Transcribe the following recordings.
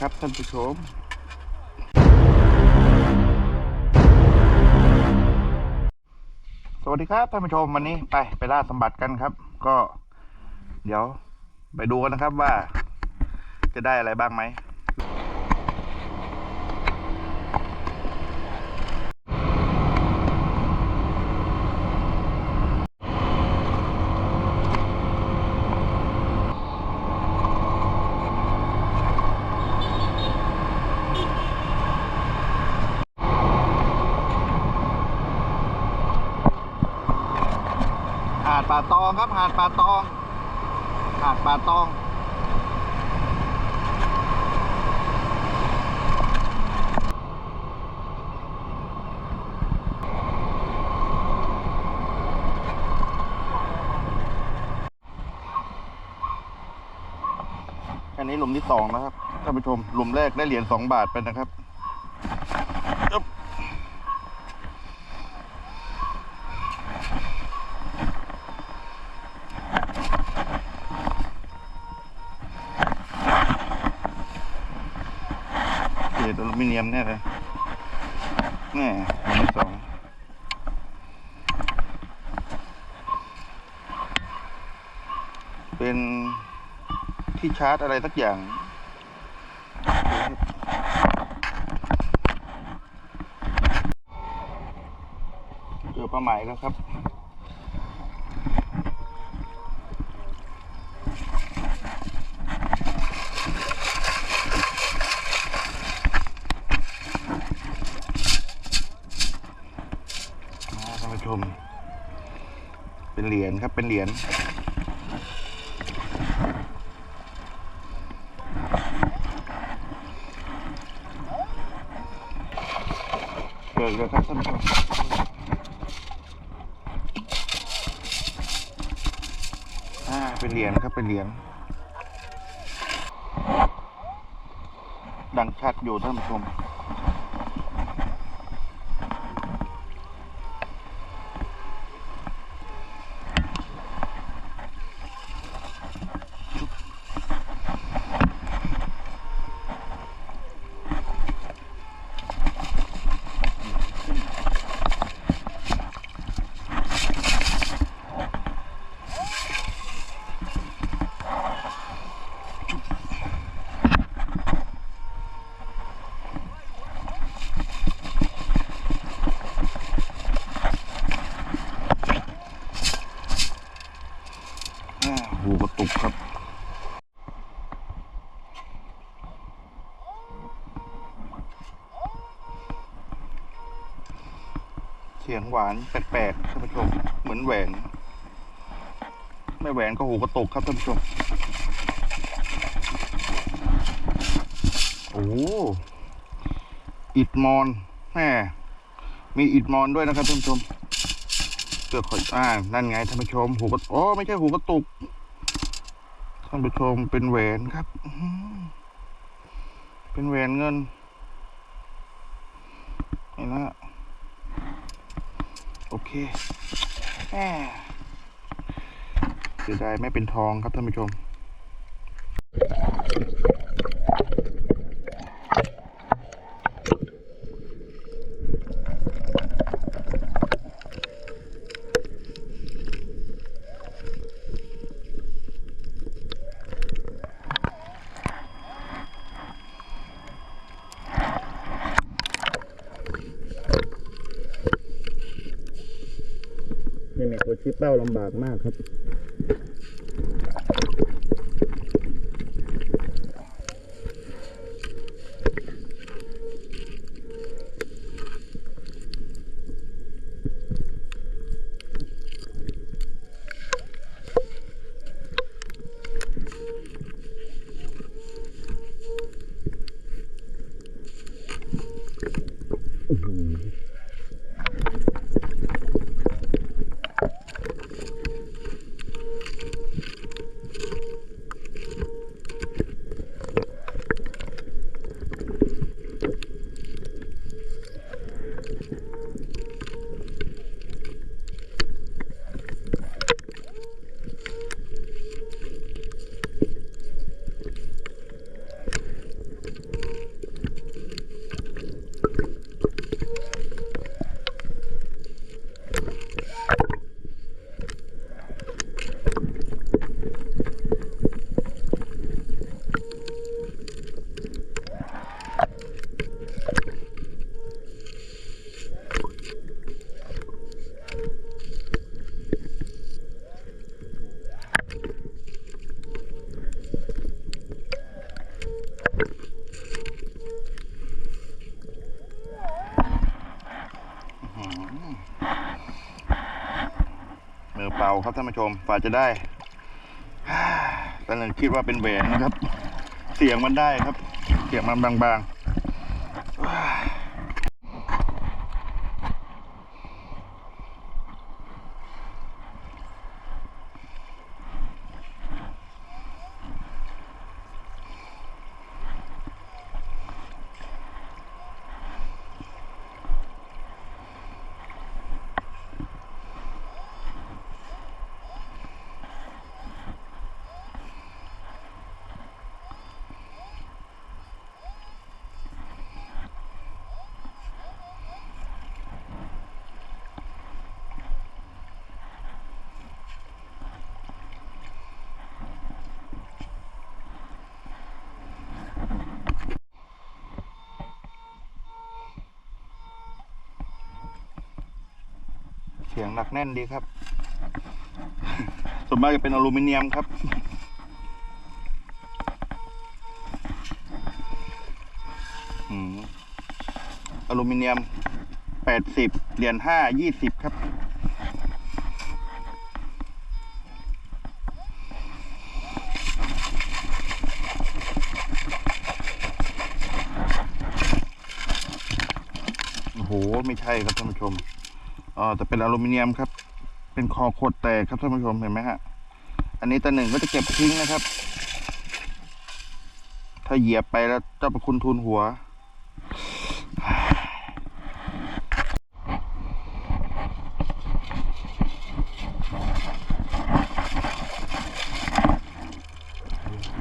ครับท่านผู้ชมสวัสดีครับท่านผู้ชมวันนี้ไปไปล่าสมบัติกันครับ ก็ เดี๋ยวไปดูกันนะครับว่าจะได้อะไรบ้างไหม ป่าตองครับหาดป่าตอง หาดป่าตองอันนี้หลุมที่สองนะครับท่านผู้ชมหลุมแรกได้เหรียญสองบาทไปนะครับอึ๊บ ศษอลูมิเนียมแน่เลยแน่หลุมที่สองเป็นที่ชาร์จอะไรสักอย่างเจอปลาไหมแล้วครับ มาท่านผู้ชม เป็นเหรียญครับเป็นเหรียญเกิดแล้วครับท่านผู้ชมอ่าเป็นเหรียญครับเป็นเหรียญดังชัดอยู่ท่านผู้ชม สียงหวานแปลกๆท่านผู้ชมเหมือนแหวน ไม่แหวนก็หูกระตกครับท่านผู้ชมโอ้โหอิดมอนแม่มีอิดมอนด้วยนะครับท่านผู้ชมเกือกขอยอ่านั่นไงท่านผู้ชม หูกระโอ้ไม่ใช่หูกระตุกท่านผู้ชมเป็นแหวนครับเป็นแหวนเงินนี่นะ โอเคแหมเสียดายไม่เป็นทองครับท่านผู้ชม นี่เนี่ยตัวชี้เป้าลำบากมากครับ อ ครับท่านผู้ชมฝ่าจะได้ตอนนั้นคิดว่าเป็นแหวนนะครับ เสียงมันได้ครับ เสียงมันบางๆ สียงหนักแน่นดีครับ ส่วนมากจะเป็นอลูมิเนียมครับออลูมิเนียมแปดสิบเหรียญห้ายี่สิบครับ โอ้โห ไม่ใช่ครับท่านผู้ชม อ๋อแต่เป็นอลูมิเนียมครับ เป็นคอขดแตกครับท่านผู้ชมเห็นไหมฮะ อันนี้ตาหนึ่งก็จะเก็บทิ้งนะครับ ถ้าเหยียบไปแล้วเจ้าประคุณทูนหัว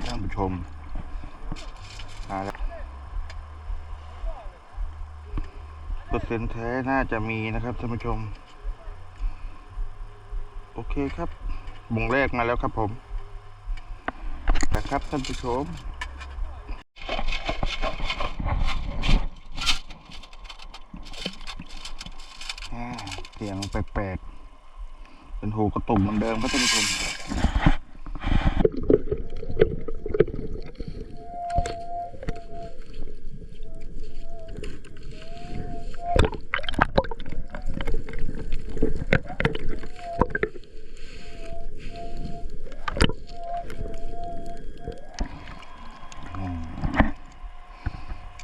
ท่านผู้ชมมาแล้วเปอร์เซ็นแท้น่าจะมีนะครับท่านผู้ชม โอเคครับวงแรกมาแล้วครับผมนะครับท่านผู้ชมเสียงแปลกๆเป็นหูกระตุกเหมือนเดิมครับท่านผู้ชม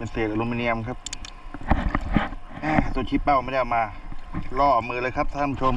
เป็น เนียมครับตัวชิปเป้าไม่ได้เอามาล่อมือเลยครับท่านผู้ชม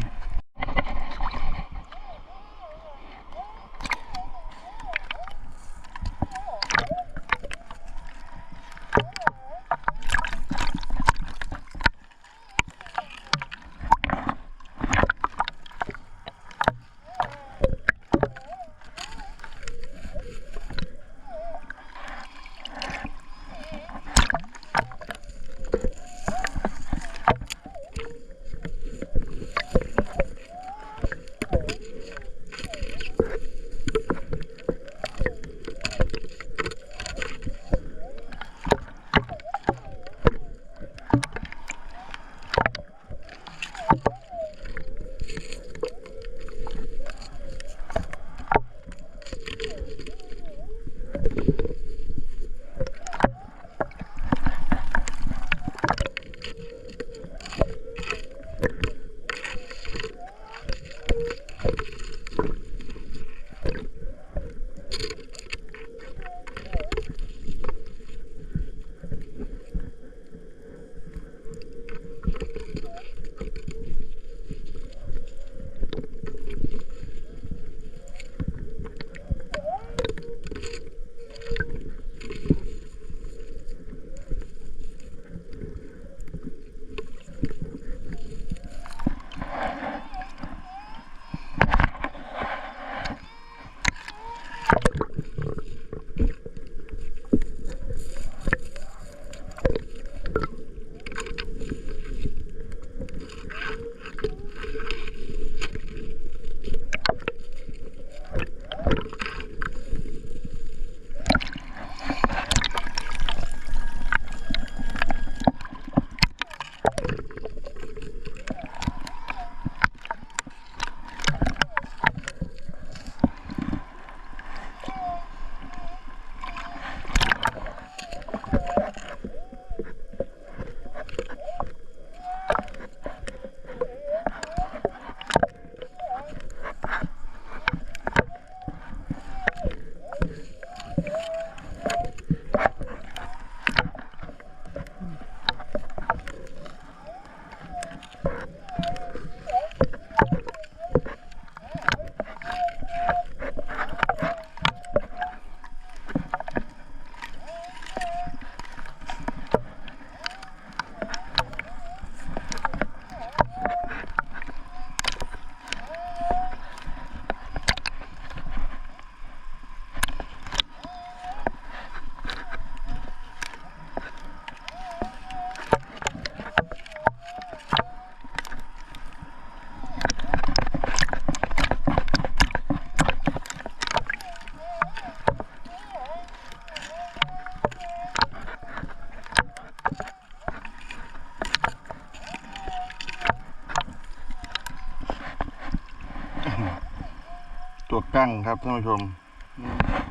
ท่านผู้ชม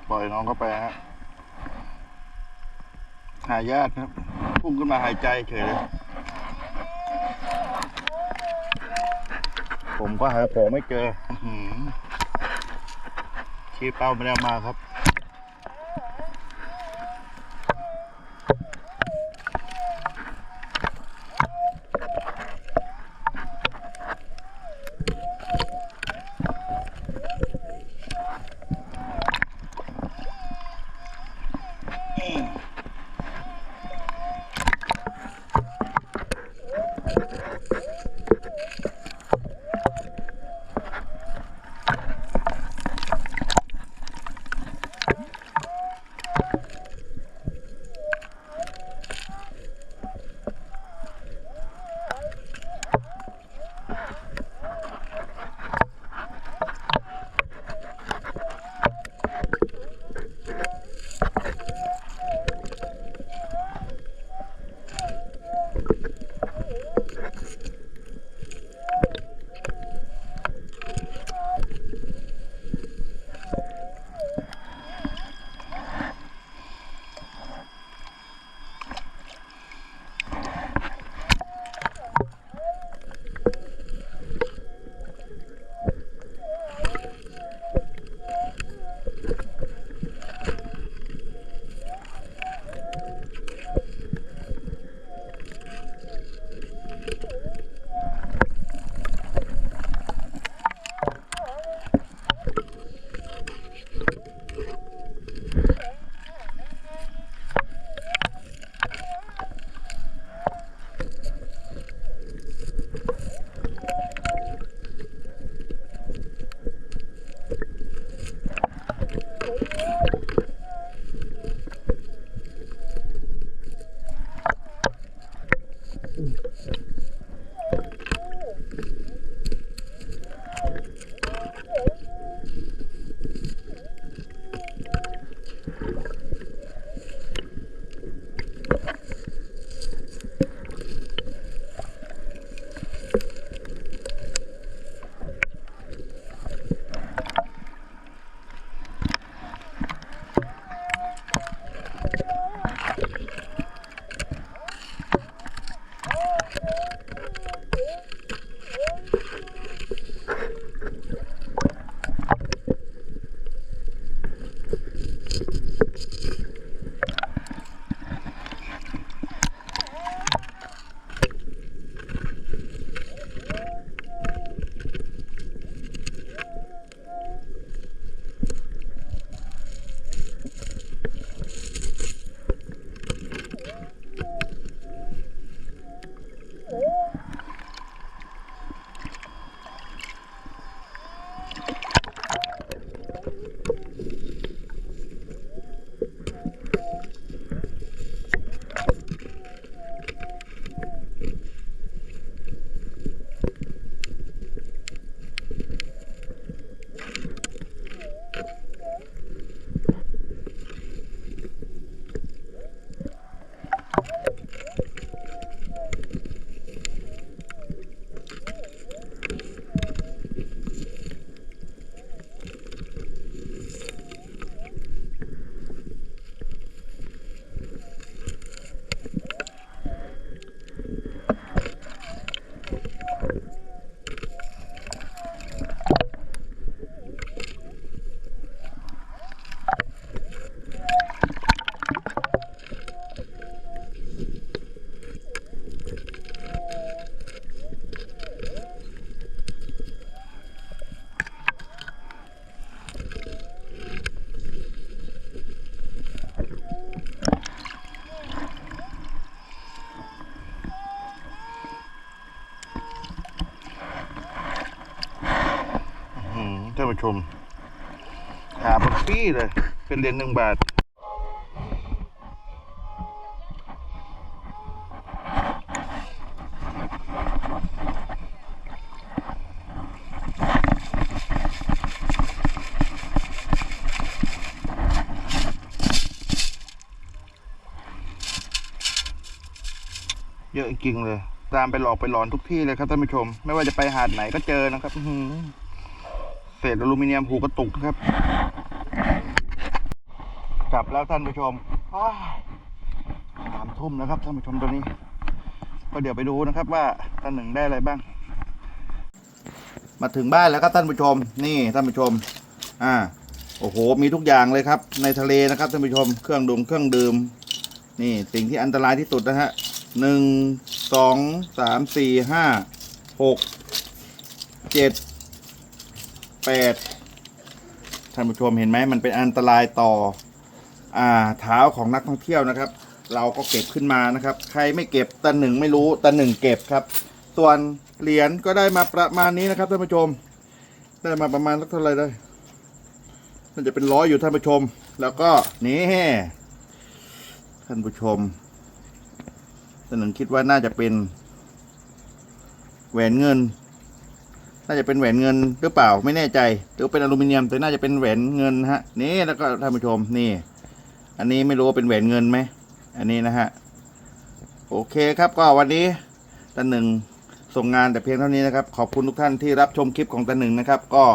ปล่อยน้องเข้าไปฮะหายากครับ พุ่งขึ้นมาหายใจเฉยเลยผมก็หาของไม่เจอชี้เป้าไม่ได้เอามาครับ ชม หาปุ๊ปี้เลย เป็นเหรียญหนึ่งบาท เยอะจริงเลย ตามไปหลอกไปหลอนทุกที่เลยครับท่านผู้ชม ไม่ว่าจะไปหาดไหนก็เจอนะครับอื เศษอลูมิเนียมหูกระตุกนะครับจับแล้วท่านผู้ชมสามทุ่มนะครับท่านผู้ชมตัวนี้ ก็เดี๋ยวไปดูนะครับว่าท่านหนึ่งได้อะไรบ้าง มาถึงบ้านแล้วครับท่านผู้ชม นี่ท่านผู้ชม อ่า โอ้โห มีทุกอย่างเลยครับ ในทะเลนะครับท่านผู้ชม เครื่องดื่มเครื่องดื่ม นี่สิ่งที่อันตรายที่สุดนะฮะหนึ่งสองสามสี่ห้าหกเจ็ด แปดท่านผู้ชมเห็นไหมมันเป็นอันตรายต่ออ่าเท้าของนักท่องเที่ยวนะครับ เราก็เก็บขึ้นมานะครับ ใครไม่เก็บตาหนึ่งไม่รู้ตาหนึ่งเก็บครับ ส่วนเหรียญก็ได้มาประมาณนี้นะครับท่านผู้ชม ได้มาประมาณสักเท่าไหร่ได้มันจะเป็นร้อยอยู่ท่านผู้ชม แล้วก็นี่ท่านผู้ชมตาหนึ่งคิดว่าน่าจะเป็นแหวนเงิน น่าจะเป็นแหวนเงินหรือเปล่าไม่แน่ใจหรือเป็นอลูมิเนียมแต่น่าจะเป็นแหวนเงินฮะนี่แล้วก็ท่านผู้ชมนี่ อันนี้ไม่รู้ว่าเป็นแหวนเงินไหมอันนี้นะฮะโอเคครับก็วันนี้ตาหนึ่งส่งงานแต่เพียงเท่านี้นะครับ ขอบคุณทุกท่านที่รับชมคลิปของตาหนึ่งนะครับ ก็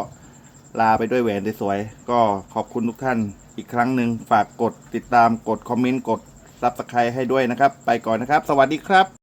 ลาไปด้วยแหวนสวยๆก็ขอบคุณทุกท่านอีกครั้งหนึ่งฝากกดติดตามกดคอมเมนต์กดซับสไครต์ให้ด้วยนะครับ ไปก่อนนะครับ สวัสดีครับ